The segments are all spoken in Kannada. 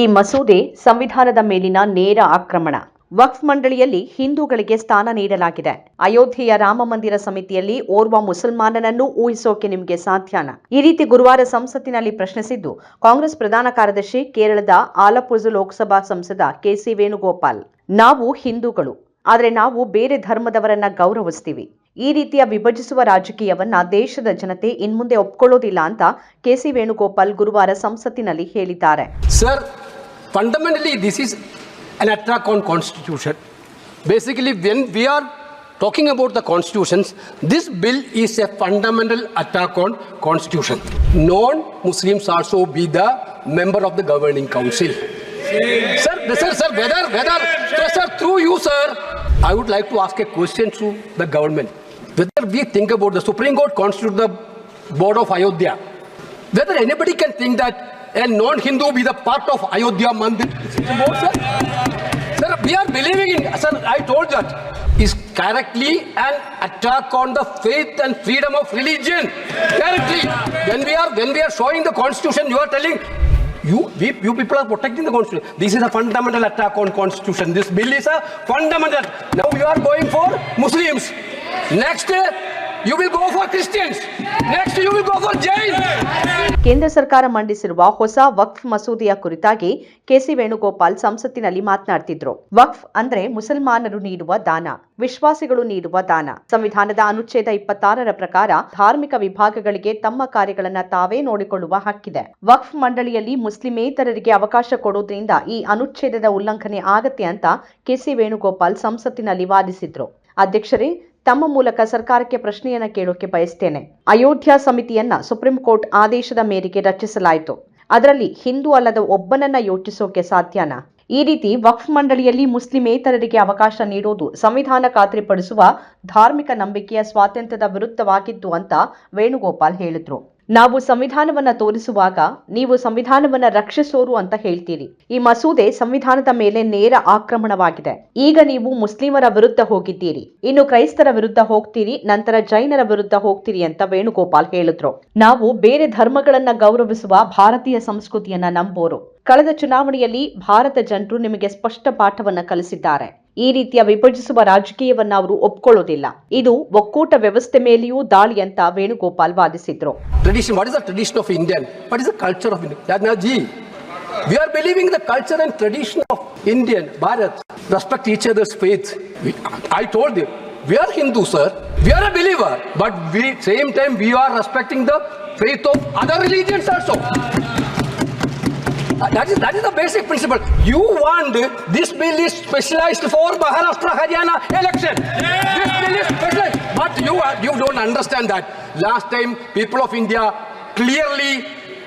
ಈ ಮಸೂದೆ ಸಂವಿಧಾನದ ಮೇಲಿನ ನೇರ ಆಕ್ರಮಣ. ವಕ್ಫ್ ಮಂಡಳಿಯಲ್ಲಿ ಹಿಂದೂಗಳಿಗೆ ಸ್ಥಾನ ನೀಡಲಾಗಿದೆ. ಅಯೋಧ್ಯೆಯ ರಾಮ ಮಂದಿರ ಸಮಿತಿಯಲ್ಲಿ ಓರ್ವ ಮುಸಲ್ಮಾನನನ್ನು ಊಹಿಸೋಕೆ ನಿಮಗೆ ಸಾಧ್ಯನಾ? ಈ ರೀತಿ ಗುರುವಾರ ಸಂಸತ್ತಿನಲ್ಲಿ ಪ್ರಶ್ನಿಸಿದ್ದು ಕಾಂಗ್ರೆಸ್ ಪ್ರಧಾನ ಕಾರ್ಯದರ್ಶಿ ಕೇರಳದ ಆಲಪುಜು ಲೋಕಸಭಾ ಸಂಸದ ಕೆಸಿ ವೇಣುಗೋಪಾಲ್. ನಾವು ಹಿಂದೂಗಳು ಆದರೆ ನಾವು ಬೇರೆ ಧರ್ಮದವರನ್ನ ಗೌರವಿಸ್ತೀವಿ. ಈ ರೀತಿಯ ವಿಭಜಿಸುವ ರಾಜಕೀಯವನ್ನ ದೇಶದ ಜನತೆ ಇನ್ಮುಂದೆ ಒಪ್ಕೊಳ್ಳೋದಿಲ್ಲ ಅಂತ ಕೆಸಿ ವೇಣುಗೋಪಾಲ್ ಗುರುವಾರ ಸಂಸತ್ತಿನಲ್ಲಿ ಹೇಳಿದ್ದಾರೆ. Sir, fundamentally, this is an attack on constitution. Basically, when we are talking about the constitutions, this bill is a fundamental attack on constitution. Non-Muslims also be the member of the governing council. Sir, sir, sir, whether, whether, sir, sir, through you, sir, I would like to ask a question to the government. Whether we think about the Supreme Court constitute the board of Ayodhya, whether anybody can think that a non-Hindu be the part of Ayodhya Mandir board, sir? Sir, we are believing in, sir, I told that, is correctly an attack on the faith and freedom of religion. Correctly. When we are, when we are showing the constitution, you are telling, you, we, you people are protecting the constitution. This is a fundamental attack on constitution. This bill is a fundamental. Now you are going for Muslims. Next, you will go for Christians. Next, you will go for Jains. ಕೇಂದ್ರ ಸರ್ಕಾರ ಮಂಡಿಸಿರುವ ಹೊಸ ವಕ್ಫ್ ಮಸೂದೆಯ ಕುರಿತಾಗಿ ಕೆಸಿ ವೇಣುಗೋಪಾಲ್ ಸಂಸತ್ತಿನಲ್ಲಿ ಮಾತನಾಡ್ತಿದ್ರು. ವಕ್ಫ್ ಅಂದ್ರೆ ಮುಸಲ್ಮಾನರು ನೀಡುವ ದಾನ, ವಿಶ್ವಾಸಿಗಳು ನೀಡುವ ದಾನ. ಸಂವಿಧಾನದ ಅನುಚ್ಛೇದ ಇಪ್ಪತ್ತಾರರ ಪ್ರಕಾರ ಧಾರ್ಮಿಕ ವಿಭಾಗಗಳಿಗೆ ತಮ್ಮ ಕಾರ್ಯಗಳನ್ನ ತಾವೇ ನೋಡಿಕೊಳ್ಳುವ ಹಕ್ಕಿದೆ. ವಕ್ಫ್ ಮಂಡಳಿಯಲ್ಲಿ ಮುಸ್ಲಿಮೇತರರಿಗೆ ಅವಕಾಶ ಕೊಡುವುದರಿಂದ ಈ ಅನುಚ್ಛೇದದ ಉಲ್ಲಂಘನೆ ಆಗತ್ತೆ ಅಂತ ಕೆಸಿ ವೇಣುಗೋಪಾಲ್ ಸಂಸತ್ತಿನಲ್ಲಿ ವಾದಿಸಿದ್ರು. ಅಧ್ಯಕ್ಷರೇ ತಮ್ಮ ಮೂಲಕ ಸರ್ಕಾರಕ್ಕೆ ಪ್ರಶ್ನೆಯನ್ನ ಕೇಳೋಕೆ ಬಯಸ್ತೇನೆ. ಅಯೋಧ್ಯಾ ಸಮಿತಿಯನ್ನ ಸುಪ್ರೀಂ ಕೋರ್ಟ್ ಆದೇಶದ ಮೇರೆಗೆ ರಚಿಸಲಾಯಿತು. ಅದರಲ್ಲಿ ಹಿಂದೂ ಅಲ್ಲದ ಒಬ್ಬನನ್ನ ಯೋಚಿಸೋಕೆ ಸಾಧ್ಯನ? ಈ ರೀತಿ ವಕ್ಫ್ ಮಂಡಳಿಯಲ್ಲಿ ಮುಸ್ಲಿಮೇತರರಿಗೆ ಅವಕಾಶ ನೀಡೋದು ಸಂವಿಧಾನ ಖಾತ್ರಿಪಡಿಸುವ ಧಾರ್ಮಿಕ ನಂಬಿಕೆಯ ಸ್ವಾತಂತ್ರ್ಯದ ವಿರುದ್ಧವಾಗಿದ್ದು ಅಂತ ವೇಣುಗೋಪಾಲ್ ಹೇಳಿದ್ರು. ನಾವು ಸಂವಿಧಾನವನ್ನ ತೋರಿಸುವಾಗ ನೀವು ಸಂವಿಧಾನವನ್ನ ರಕ್ಷಿಸೋರು ಅಂತ ಹೇಳ್ತೀರಿ. ಈ ಮಸೂದೆ ಸಂವಿಧಾನದ ಮೇಲೆ ನೇರ ಆಕ್ರಮಣವಾಗಿದೆ. ಈಗ ನೀವು ಮುಸ್ಲಿಮರ ವಿರುದ್ಧ ಹೋಗಿದ್ದೀರಿ. ಇನ್ನು ಕ್ರೈಸ್ತರ ವಿರುದ್ಧ ಹೋಗ್ತೀರಿ, ನಂತರ ಜೈನರ ವಿರುದ್ಧ ಹೋಗ್ತೀರಿ ಅಂತ ವೇಣುಗೋಪಾಲ್ ಹೇಳಿದ್ರು. ನಾವು ಬೇರೆ ಧರ್ಮಗಳನ್ನ ಗೌರವಿಸುವ ಭಾರತೀಯ ಸಂಸ್ಕೃತಿಯನ್ನ ನಂಬೋರು. ಕಳೆದ ಚುನಾವಣೆಯಲ್ಲಿ ಭಾರತ ಜನರು ನಿಮಗೆ ಸ್ಪಷ್ಟ ಪಾಠವನ್ನ ಕಲಿಸಿದ್ದಾರೆ ಈ ರೀತಿಯ ವಿಭಜಿಸುವ ರಾಜಕೀಯವನ್ನ ಅವರು ಒಪ್ಕೊಳ್ಳೋದಿಲ್ಲ ಇದು ಒಕ್ಕೂಟ ವ್ಯವಸ್ಥೆ ಮೇಲೆಯೂ ದಾಳಿ ಅಂತ Venugopal ವಾದಿಸಿದ್ರು tradition what is the of Indian what is culture of of we are believing the culture and tradition of Indian, Bharat, respect each other's faith. We, I told you, we are Hindu, sir. We are a believer, but we same time we are respecting the faith of other religions also. Uh, That is, that is the basic principle. You want this bill is specialized for Maharashtra Haryana election. Yeah. This bill is specialized. But you, are- you don't understand that. Last time, people of India clearly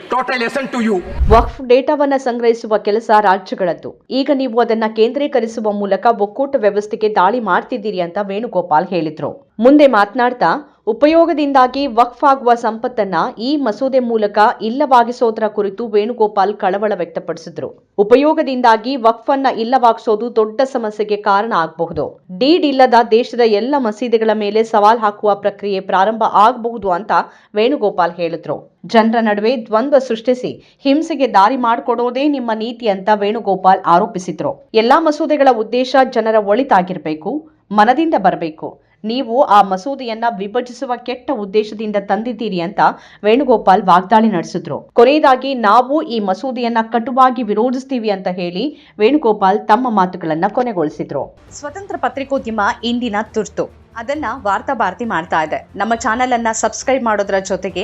taught a lesson to you. ವಕ್ಫ್ ಡೇಟಾವನ್ನ ಸಂಗ್ರಹಿಸುವ ಕೆಲಸ ರಾಜ್ಯಗಳದ್ದು ಈಗ ನೀವು ಅದನ್ನ ಕೇಂದ್ರೀಕರಿಸುವ ಮೂಲಕ ಒಕ್ಕೂಟ ವ್ಯವಸ್ಥೆಗೆ ದಾಳಿ ಮಾಡ್ತಿದ್ದೀರಿ ಅಂತ ವೇಣುಗೋಪಾಲ್ ಹೇಳಿದ್ರು ಮುಂದೆ ಮಾತನಾಡ್ತಾ ಉಪಯೋಗದಿಂದಾಗಿ ವಕ್ಫ್ ಆಗುವ ಸಂಪತ್ತನ್ನ ಈ ಮಸೂದೆ ಮೂಲಕ ಇಲ್ಲವಾಗಿಸೋದರ ಕುರಿತು ವೇಣುಗೋಪಾಲ್ ಕಳವಳ ವ್ಯಕ್ತಪಡಿಸಿದ್ರು. ಉಪಯೋಗದಿಂದಾಗಿ ವಕ್ಫ್ ಅನ್ನ ಇಲ್ಲವಾಗಿಸೋದು ದೊಡ್ಡ ಸಮಸ್ಯೆಗೆ ಕಾರಣ ಆಗಬಹುದು. ಡೀಡ್ ಇಲ್ಲದ ದೇಶದ ಎಲ್ಲ ಮಸೀದಿಗಳ ಮೇಲೆ ಸವಾಲ್ ಹಾಕುವ ಪ್ರಕ್ರಿಯೆ ಪ್ರಾರಂಭ ಆಗಬಹುದು ಅಂತ ವೇಣುಗೋಪಾಲ್ ಹೇಳಿದ್ರು. ಜನರ ನಡುವೆ ದ್ವಂದ್ವ ಸೃಷ್ಟಿಸಿ ಹಿಂಸೆಗೆ ದಾರಿ ಮಾಡಿಕೊಡೋದೇ ನಿಮ್ಮ ನೀತಿ ಅಂತ ವೇಣುಗೋಪಾಲ್ ಆರೋಪಿಸಿದ್ರು. ಎಲ್ಲಾ ಮಸೂದೆಗಳ ಉದ್ದೇಶ ಜನರ ಒಳಿತಾಗಿರಬೇಕು, ಮನದಿಂದ ಬರಬೇಕು. ನೀವು ಆ ಮಸೂದೆಯನ್ನ ವಿಭಜಿಸುವ ಕೆಟ್ಟ ಉದ್ದೇಶದಿಂದ ತಂದಿದ್ದೀರಿ ಅಂತ ವೇಣುಗೋಪಾಲ್ ವಾಗ್ದಾಳಿ ನಡೆಸಿದ್ರು. ಕೊನೆಯದಾಗಿ ನಾವು ಈ ಮಸೂದೆಯನ್ನ ಕಟುವಾಗಿ ವಿರೋಧಿಸ್ತೀವಿ ಅಂತ ಹೇಳಿ ವೇಣುಗೋಪಾಲ್ ತಮ್ಮ ಮಾತುಗಳನ್ನ ಕೊನೆಗೊಳಿಸಿದ್ರು. ಸ್ವತಂತ್ರ ಪತ್ರಿಕೋದ್ಯಮ ಇಂದಿನ ತುರ್ತು. ಅದನ್ನ ವಾರ್ತಾ ಭಾರತಿ ಮಾಡ್ತಾ ಇದೆ. ನಮ್ಮ ಚಾನೆಲ್ ಅನ್ನ ಸಬ್ಸ್ಕ್ರೈಬ್ ಮಾಡೋದ್ರ ಜೊತೆಗೆ